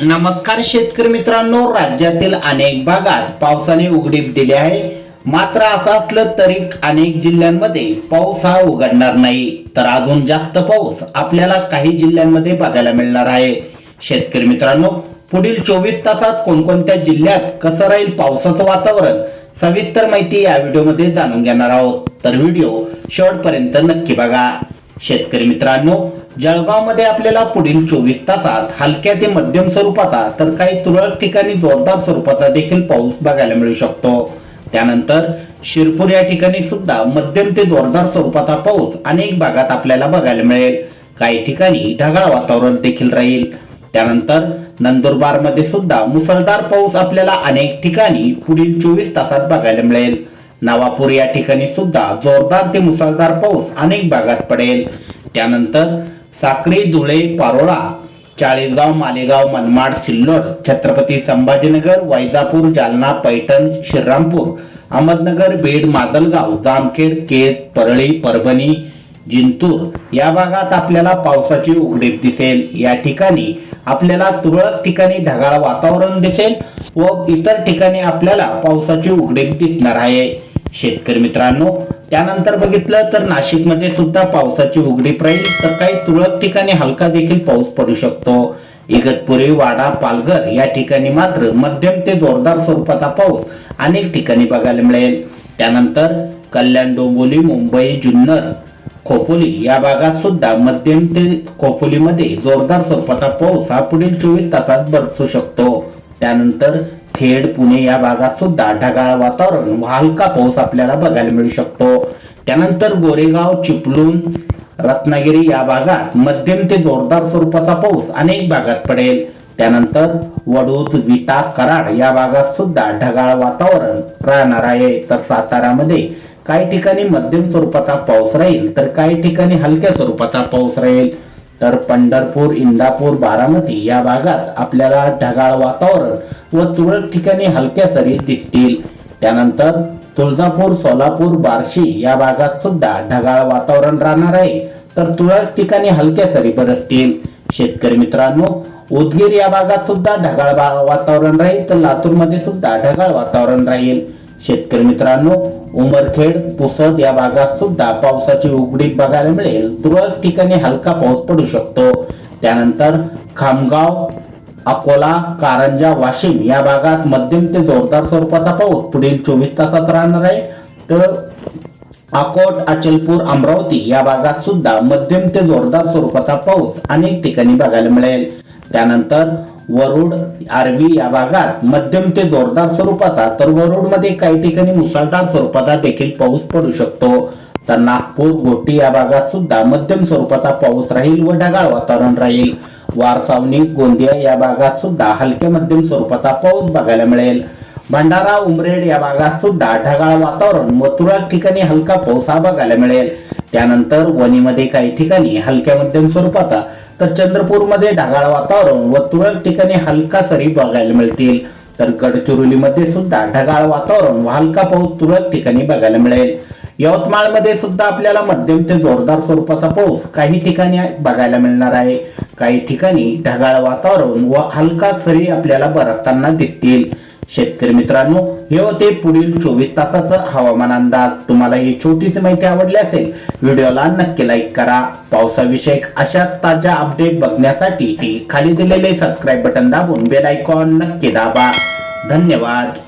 नमस्कार शेतकरी मित्रांनो राज्यातील अनेक भागात पावसाने उघडीप दिली आहे. मात्र असं असलं तरी अनेक जिल्ह्यांमध्ये पाऊस हा उघडणार नाही. तर अजून जास्त पाऊस आपल्याला काही जिल्ह्यांमध्ये बघायला मिळणार आहे. शेतकरी मित्रांनो पुढील चोवीस तासात कोणकोणत्या जिल्ह्यात कसं राहील पावसाचं वातावरण सविस्तर माहिती या व्हिडिओमध्ये जाणून घेणार आहोत. तर व्हिडिओ शेवटपर्यंत नक्की बघा. शेतकरी मित्रांनो जळगावमध्ये आपल्याला पुढील चोवीस तासात हलक्या ते मध्यम स्वरूपाचा तर काही तुरळक ठिकाणी जोरदार स्वरूपाचा देखील पाऊस बघायला मिळू शकतो. त्यानंतर शिरपूर या ठिकाणी सुद्धा मध्यम ते जोरदार स्वरूपाचा पाऊस अनेक भागात आपल्याला बघायला मिळेल. काही ठिकाणी ढगाळ वातावरण देखील राहील. त्यानंतर नंदुरबारमध्ये सुद्धा मुसळधार पाऊस आपल्याला अनेक ठिकाणी पुढील चोवीस तासात बघायला मिळेल. नवापूर या ठिकाणी सुद्धा जोरदार ते मुसळधार पाऊस अनेक भागात पडेल. त्यानंतर साक्री धुळे पारोळा चाळीसगाव मालेगाव मनमाड सिल्लोड छत्रपती संभाजीनगर वैजापूर जालना पैठण श्रीरामपूर अहमदनगर बीड माजलगाव जामखेड केत परळी परभणी जिंतूर. या भागात आपल्याला पावसाची उघडीप दिसेल. या ठिकाणी आपल्याला तुरळक ठिकाणी ढगाळ वातावरण दिसेल व इतर ठिकाणी आपल्याला पावसाची उघडीप दिसणार आहे. शेतकरी मित्रांनो त्यानंतर बघितलं तर नाशिकमध्ये सुद्धा पावसाची उघडीप राहील तर काही तुरळक ठिकाणी हलका देखील पाऊस पडू शकतो. इगतपुरी वाडा पालघर या ठिकाणी मात्र मध्यम ते जोरदार स्वरूपाचा पाऊस अनेक ठिकाणी बघायला मिळेल. त्यानंतर कल्याण डोंबोली मुंबई जुन्नर खोपोली या भागात सुद्धा मध्यम ते खोपोलीमध्ये जोरदार स्वरूपाचा पाऊस हा पुढील चोवीस तासात बरसू शकतो. त्यानंतर खेड पुणे या भागात सुद्धा ढगाळ वातावरण व हलका पाऊस आपल्याला बघायला मिळू शकतो. त्यानंतर गोरेगाव चिपळूण रत्नागिरी या भागात मध्यम ते जोरदार स्वरूपाचा पाऊस अनेक भागात पडेल. त्यानंतर वडूद विटा कराड या भागात सुद्धा ढगाळ वातावरण राहणार आहे. तर सातारामध्ये काही ठिकाणी मध्यम स्वरूपाचा पाऊस राहील तर काही ठिकाणी हलक्या स्वरूपाचा पाऊस राहील. तर पंढरपूर इंदापूर बारामती या भागात आपल्याला ढगाळ वातावरण व तुरळक ठिकाणी हलक्या सरी दिसतील. त्यानंतर तुळजापूर सोलापूर बार्शी या भागात सुद्धा ढगाळ वातावरण राहणार आहे. तर तुरळक ठिकाणी हलक्या सरी बरसतील. शेतकरी मित्रांनो उदगीर या भागात सुद्धा ढगाळ वातावरण राहील. तर लातूरमध्ये सुद्धा ढगाळ वातावरण राहील. शेतकरी मित्रांनो उमरखेड पुसद या भागात सुद्धा पावसाची उघडीप बघायला मिळेल. तुरळक ठिकाणी हलका पाऊस पडू शकतो. त्यानंतर खामगाव अकोला कारंजा वाशिम या भागात मध्यम ते जोरदार स्वरूपाचा पाऊस पुढील चोवीस तासात राहणार आहे. तर अकोट अचलपूर अमरावती या भागात सुद्धा मध्यम ते जोरदार स्वरूपाचा पाऊस अनेक ठिकाणी बघायला मिळेल. त्यानंतर वरुड आरवी या भागात मध्यम ते जोरदार स्वरूपाचा तर वरुडमध्ये काही ठिकाणी मुसळधार स्वरूपाचा देखील पाऊस पडू शकतो. तर नागपूर गोटी या भागात सुद्धा मध्यम स्वरूपाचा पाऊस राहील व ढगाळ वातावरण राहील. वारसावणी गोंदिया या भागात सुद्धा हलक्या मध्यम स्वरूपाचा पाऊस बघायला मिळेल. भंडारा उमरेड या भागात सुद्धा ढगाळ वातावरण व तुरळक ठिकाणी हलका पाऊस हा बघायला मिळेल. त्यानंतर वणीमध्ये काही ठिकाणी हलक्या मध्यम स्वरूपाचा तर चंद्रपूरमध्ये ढगाळ वातावरण व तुरळक ठिकाणी हलका सरी बघायला मिळतील. तर गडचिरोलीमध्ये सुद्धा ढगाळ वातावरण व हलका पाऊस तुरळक ठिकाणी बघायला मिळेल. यवतमाळमध्ये सुद्धा आपल्याला मध्यम ते जोरदार स्वरूपाचा पाऊस काही ठिकाणी बघायला मिळणार आहे. काही ठिकाणी ढगाळ वातावरण व हलका सरी आपल्याला बरसताना दिसतील. शेतकरी मित्रांनो हे होते पुढील चोवीस तासाचा हवामान अंदाज. तुम्हाला ही छोटीशी माहिती आवडली असेल व्हिडिओला नक्की लाईक करा. पावसाविषयक अशा ताज्या अपडेट बघण्यासाठी खाली दिलेले सबस्क्राईब बटन दाबून बेल आयकॉन नक्की दाबा. धन्यवाद.